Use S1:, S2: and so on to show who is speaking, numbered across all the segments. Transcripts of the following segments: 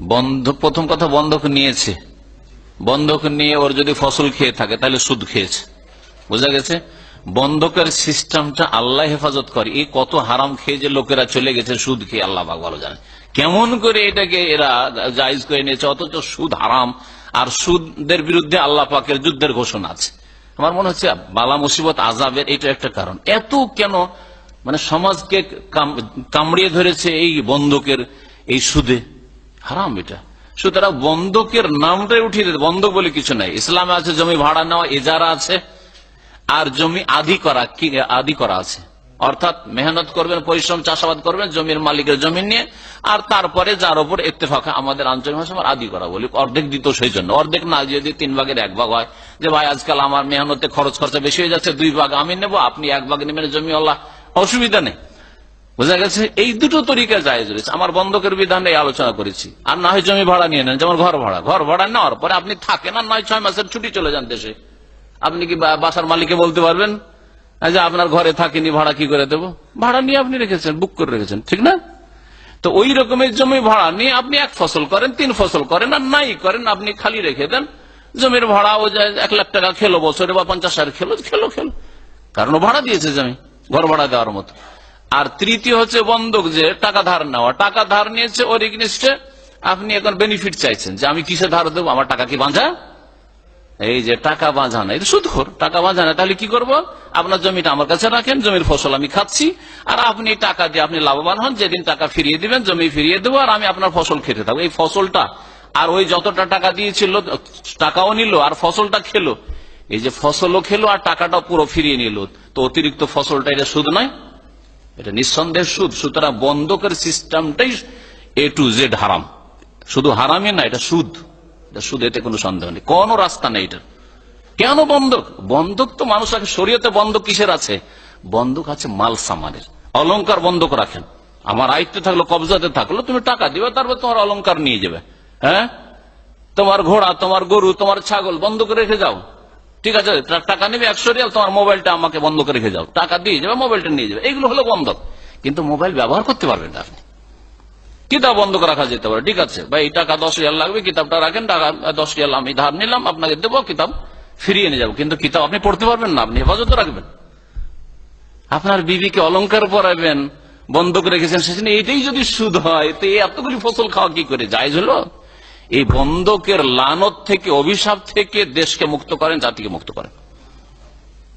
S1: বন্ধ, প্রথম কথা বন্ধক নিয়েছে। বন্ধক নিয়ে ওর যদি ফসল খেয়ে থাকে, তাহলে সুদ খেয়েছে। বোঝা গেছে? বন্ধকের সিস্টেমটা আল্লাহ হেফাজত করে। এই কত হারাম খেয়ে যে লোকেরা চলে গেছে, সুদ খেয়ে আল্লাহ ভালো জানে। কেমন করে এটাকে এরা জায়জ করে নিয়েছে, অথচ সুদ হারাম। আর সুদের বিরুদ্ধে আল্লাহ পাকের যুদ্ধের ঘোষণা আছে। আমার মনে হচ্ছে বালা মুসিবত আজাবের এটা একটা কারণ। এত কেন? মানে সমাজকে কামড়িয়ে ধরেছে এই বন্ধকের, এই সুদে। হারাম এটা। সুতরাং বন্ধকের নামটাই উঠিয়ে দিতে বন্ধক বলে কিছু নাই। ইসলামে আছে, জমি ভাড়া নেওয়া এজারা আছে, আর জমি আদি করা, কি, আদি করা আছে। অর্থাৎ মেহনত করবেন, পরিশ্রম, চাষাবাদ করবেন, জমির মালিকের জমি নিয়ে, আর তারপরে যার উপর ইত্তেফাক আমাদের আঞ্চলিক ভাষা আদি করা বলি, অর্ধেক দিত সেই জন্য অর্ধেক না যদি তিন ভাগের এক ভাগ হয়, যে ভাই আজকাল আমার মেহনতে খরচ খরচা বেশি হয়ে যাচ্ছে, দুই ভাগ আমি নেব, আপনি এক ভাগ নেবেন, জমি আল্লাহ, অসুবিধা নেই। বোঝা গেছে, এই দুটো তরিকা জায়েজ রয়েছে। আমার বন্ধকের বিধান এই আলোচনা করেছি। আর না হয় জমি ভাড়া নিয়ে নেন, যেমন ঘর ভাড়া। ঘর ভাড়া নেওয়ার পরে আপনি থাকেন, আর নয়, ছয় মাসের ছুটি চলে যান দেশে। আপনি কি বাসার মালিককে বলতে পারবেন? যে আপনার ঘরে থাকিনি, ভাড়া কি করে দেবো? ভাড়া নিয়ে আপনি রেখেছেন, বুক করে রেখেছেন, ঠিক না? তো ওই রকমের জমি ভাড়া নিয়ে আপনি এক ফসল করেন, তিন ফসল করেন, আর নাই করেন, আপনি খালি রেখে দেন। জমির ভাড়া ও যায়, এক লাখ টাকা খেলো বছরে বা পঞ্চাশ হাজার খেলো খেলো খেলো। কারণ ভাড়া দিয়েছে জমি, ঘর ভাড়া দেওয়ার মতো। আর তৃতীয় হচ্ছে বন্ধক যে টাকা ধার নেওয়া। টাকা ধার নিয়েছে ওর ইগনিস্টে আপনি এখন বেনিফিট চাইছেন যে আমি কিসে ধার দেবো? আমার টাকা কি বাঁধা? এই যে টাকা বাঁধানো এটা সুদখোর। টাকা বাঁধানো তাহলে কি করব? আপনার জমিটা আমার কাছে রাখেন, জমির ফসল আমি খাচ্ছি। আর আপনি টাকা দিয়ে আপনি লাভবান হন, যেদিন টাকা ফিরিয়ে দিবেন, জমি ফিরিয়ে দেবো, আর আমি আপনার ফসল খেতে থাকব। এই ফসলটা, আর ওই যতটা টাকা দিয়েছিল, টাকাও নিল, আর ফসলটা খেলো। এই যে ফসলও খেলো, আর টাকাটা পুরো ফিরিয়ে নিল। তো অতিরিক্ত ফসলটা এটা সুদ নয়। এটা নিঃসন্দেহ সুদ। সুতরাং বন্ধকের সিস্টেমটাই এ টু জেড হারাম। শুধু হারামই না, এটা সুদ। এটা সুদ, এতে কোনো সন্দেহ নেই। কোনো রাস্তা নেই এটার। কেন বন্ধক? বন্ধক তো মানুষ রাখে শরীয়তে বন্ধক কিসের আছে? বন্ধক আছে মাল সামানের। অলংকার বন্ধক রাখেন। আমার আয়ত্তে থাকল, কবজাতে থাকল, তুমি টাকা দিবে, তারপর তোমার অলংকার নিয়ে যাবে। হ্যাঁ? তোমার ঘোড়া, তোমার গরু, তোমার ছাগল বন্ধ করে রেখে যাও। ঠিক আছে টাকা নেবে একশো রিয়াল, তোমার মোবাইলটা আমাকে বন্ধ করে রেখে যাও। টাকা দিয়ে যাবে, মোবাইলটা নিয়ে যাবে। এগুলো হলো বন্ধক কিন্তু মোবাইল ব্যবহার করতে পারবেন না আপনি। কিতাব বন্ধ রাখা যেতে পারে, ঠিক আছে। ভাই টাকা দশ রিয়াল লাগবে, কিতাবটা রাখেন, টাকা দশ রিয়াল আমি ধার নিলাম, আপনাকে দেবো, কিতাব ফিরিয়ে নিয়ে যাব। কিন্তু কিতাব আপনি পড়তে পারবেন না, আপনি হেফাজত রাখবেন। আপনার বিবিকে অলংকার পরাবেন বন্ধক রেখেছেন সেখানে এইটাই যদি সুদ হয়, তো এতগুলি ফসল খাওয়া কি করে? জায়জ হলো? এই বন্ধকের লানত থেকে, অভিশাপ থেকে দেশকে মুক্ত করেন, জাতিকে মুক্ত করেন।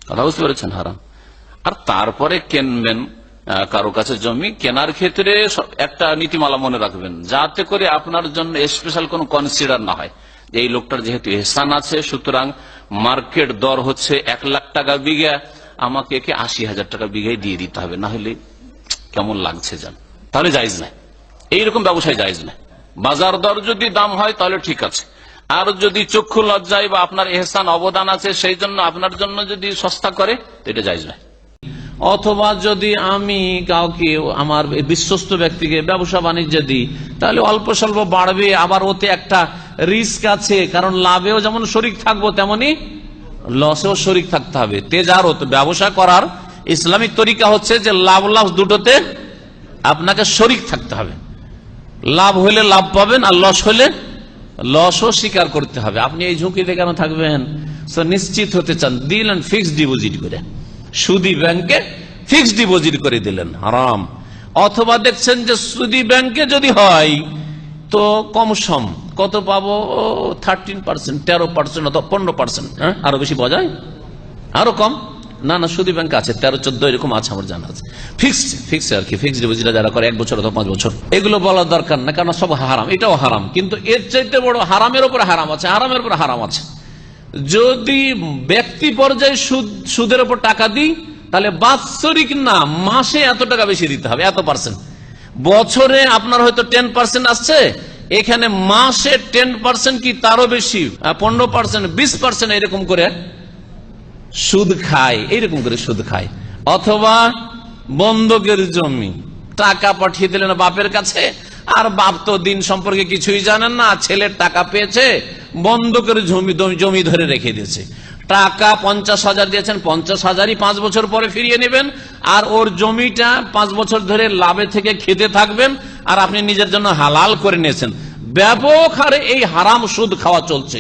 S1: কথা বুঝতে পেরেছেন, হারাম। আর তারপরে কেনবেন কারও কাছে জমি, কেনার ক্ষেত্রে একটা নীতিমালা মনে রাখবেন। যাতে করে আপনার জন্য স্পেশাল কোনো কনসিডার না হয়। এই লোকটার যেহেতু এহসান আছে, সুতরাং মার্কেট দর হচ্ছে এক লাখ টাকা বিঘা, আমাকে একে আশি হাজার টাকা বিঘায় দিয়ে দিতে হবে। না হলে কেমন লাগছে যান তাহলে জায়জ নাই। এইরকম ব্যবসায় জায়জ নাই। বাজার দর যদি দাম হয়, তাহলে ঠিক আছে। আর যদি চক্ষু লজ্জায় বা আপনার এহসান অবদান আছে, সেই জন্য আপনার জন্য যদি সস্তা করে এটা জায়জ নাই
S2: অথবা যদি আমি কাউকে, আমার বিশ্বস্ত ব্যক্তিকে ব্যবসা বাণিজ্য দিই, তাহলে অল্প স্বল্প বাড়বে, আবার ওতে একটা রিস্ক আছে, কারণ লাভেও যেমন শরিক থাকব, তেমনি লসেও শরিক থাকতে হবে। তেজারত, ব্যবসা করার ইসলামিক তরিকা হচ্ছে যে লাভ লাভ দুটোতে আপনাকে শরিক থাকতে হবে। লাভ হলে লাভ পাবেন আর লস হলে লসও স্বীকার করতে হবে। আপনি এই ঝুঁকিতে কেন থাকবেন? নিশ্চিত হতে চান দিলেন ফিক্সড ডিপোজিট করে। সুদি ব্যাংকে ফিক্সড ডিপোজিট করে দিলেন, হারাম। অথবা দেখছেন যে সুদি ব্যাংকে যদি হয়, তো কম সম, কত পাবো? থার্টিন পার্সেন্ট তেরো পার্সেন্ট অথবা পনেরো পার্সেন্ট হ্যাঁ? আরও বেশি যায়? আরও কম? না না, সুদী ব্যাংক আছে, তেরো, চোদ্দ, এরকম আছে, আমার জানা আছে। ফিক্সড ফিক্সড আর কি ফিক্সড ডিপোজিট যারা করে, এক বছর অথবা পাঁচ বছর। এগুলো বলার দরকার না কারণ সব হারাম, এটাও হারাম। কিন্তু এর চাইতে বড় হারামের উপর হারাম আছে, হারামের উপর হারাম আছে। যদি ব্যক্তি পর্যায়ে সুদ, সুদের উপর টাকা দিই, তাহলে বাৎসরিক না, মাসে এত টাকা বেশি দিতে হবে, এত পার্সেন্ট বছরে আপনার হয়তো টেন পার্সেন্ট আসছে, এখানে মাসে টেন পার্সেন্ট কি তারও বেশি পনেরো পার্সেন্ট বিশ পার্সেন্ট এরকম করে সুদ খায় এইরকম করে সুদ খায়। অথবা বন্ধকের জমি, টাকা পাঠিয়ে দিলেন বাপের কাছে, আর বাপ তো দিন সম্পর্কে কিছুই জানেন না, ছেলের টাকা পেয়েছে বন্ধকের জমি জমি ধরে রেখে দিয়েছে। টাকা পঞ্চাশ হাজার দিয়েছেন, পঞ্চাশ হাজারই পাঁচ বছর পরে ফিরিয়ে নেবেন, আর ওর জমিটা পাঁচ বছর ধরে লাভে থেকে খেতে থাকবেন, আর আপনি নিজের জন্য হালাল করে নিয়েছেন। ব্যাপক হারে এই হারাম সুদ খাওয়া চলছে।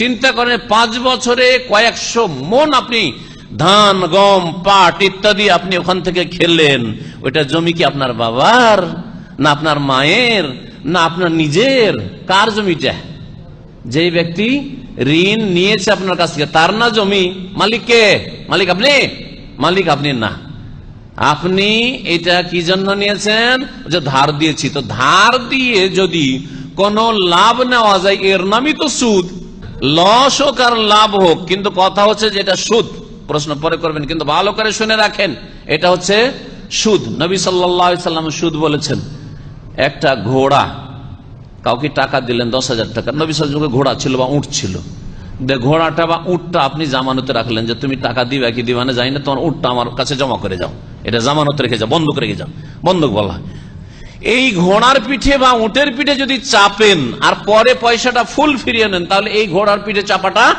S2: চিন্তা করেন, পাঁচ বছরে কয়েকশো মন আপনি ধান, গম, পাট ইত্যাদি আপনি ওখান থেকে খেলেন। ওইটা জমি কি আপনার বাবার? না আপনার মায়ের? না আপনার নিজের? কার জমিটা? যেই ব্যক্তি ঋণ নিয়েছে আপনার কাছ থেকে, তার না জমি? মালিক কে? মালিক আপনি? মালিক আপনি না। আপনি এটা কি জন্য নিয়েছেন? যে ধার দিয়েছি। তো ধার দিয়ে যদি কোন লাভ নেওয়া যায়, এর নামই তো সুদ। লস হোক আর লাভ হোক, কিন্তু কথা হচ্ছে যে এটা সুদ। প্রশ্ন পরে করবেন, কিন্তু ভালো করে শুনে রাখেন, এটা হচ্ছে সুদ। নবী সাল্লাম সুদ বলেছেন, একটা ঘোড়া, কাউকে টাকা দিলেন দশ হাজার টাকা, নবী সাল্লামকে ঘোড়া ছিল বা উঠ ছিল। ঘোড়াটা বা উঠটা আপনি জামানতে রাখলেন যে তুমি টাকা দিবে কি দিবা না, যাই না, তোমার উঠটা আমার কাছে জমা করে যাও। এটা জামানত রেখে যাও, বন্ধক রেখে যাও। বন্ধক বলা হয়। এই ঘোড়ার পিঠে বা উটের পিঠে যদি চাপেন আর পরে পয়সাটা ফুল ফিরিয়ে নেন তাহলে এই ঘোড়ার পিঠে চাপাটা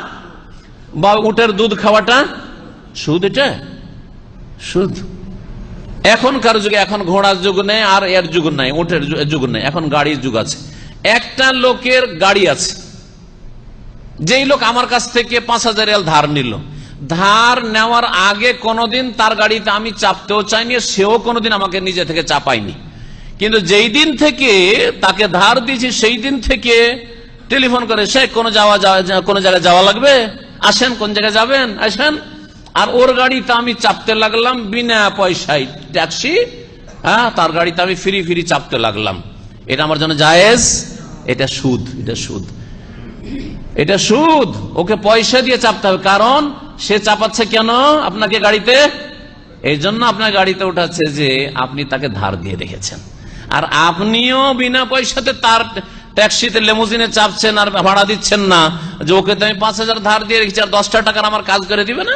S2: বা উটের দুধ খাওয়াটা সুদ এটা? সুদ। এখনকার যুগে এখন ঘোড়ার যুগ নেই আর এর যুগ নাই উটের যুগ নেই এখন গাড়ির যুগ আছে। একটা লোকের গাড়ি আছে যেই লোক আমার কাছ থেকে পাঁচ হাজার রিয়াল ধার নিল। ধার নেওয়ার আগে কোনোদিন তার গাড়িতে আমি চাপতেও চাইনি সেও কোনোদিন আমাকে নিজে থেকে চাপায়নি। কিন্তু যেই দিন থেকে তাকে ধার দিয়েছি, সেই দিন থেকে টেলিফোন করে সে কোনো যাওয়া কোনো জায়গায় যাওয়া লাগবে? আসেন, কোন জায়গায় যাবেন? আসেন। আর ওর গাড়িতে আমি চাপতে লাগলাম বিনা পয়সায়। ট্যাক্সি? হ্যাঁ তার গাড়িতে আমি ফিরি ফিরি চাপতে লাগলাম। এটা আমার জন্য জায়েজ? এটা সুদ এটা সুদ। এটা সুদ। ওকে পয়সা দিয়ে চাপতে হবে। কারণ সে চাপাচ্ছে কেন আপনাকে গাড়িতে? এই জন্য আপনার গাড়িতে উঠাচ্ছে যে আপনি তাকে ধার দিয়ে রেখেছেন। আর আপনিও বিনা পয়সাতে তার ট্যাক্সিতে লেমুজিনে চাপছেন আর ভাড়া দিচ্ছেন না যে ওকে তো আমি পাঁচ হাজার ধার দিয়ে রেখেছি আর দশটা টাকার আমার কাজ করে দিবে না?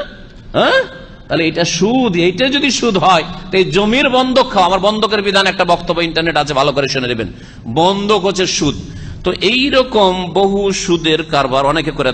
S2: হ্যাঁ? তাহলে এটা সুদ, এইটা যদি সুদ হয়, তো এই জমির বন্ধক খাওয়া আমার বন্ধকের বিধান একটা বক্তব্য ইন্টারনেট আছে, ভালো করে শুনে নেবেন। বন্ধক হচ্ছে সুদ। তো এই রকম বহু সুদের কারবার অনেকে করে থাকে।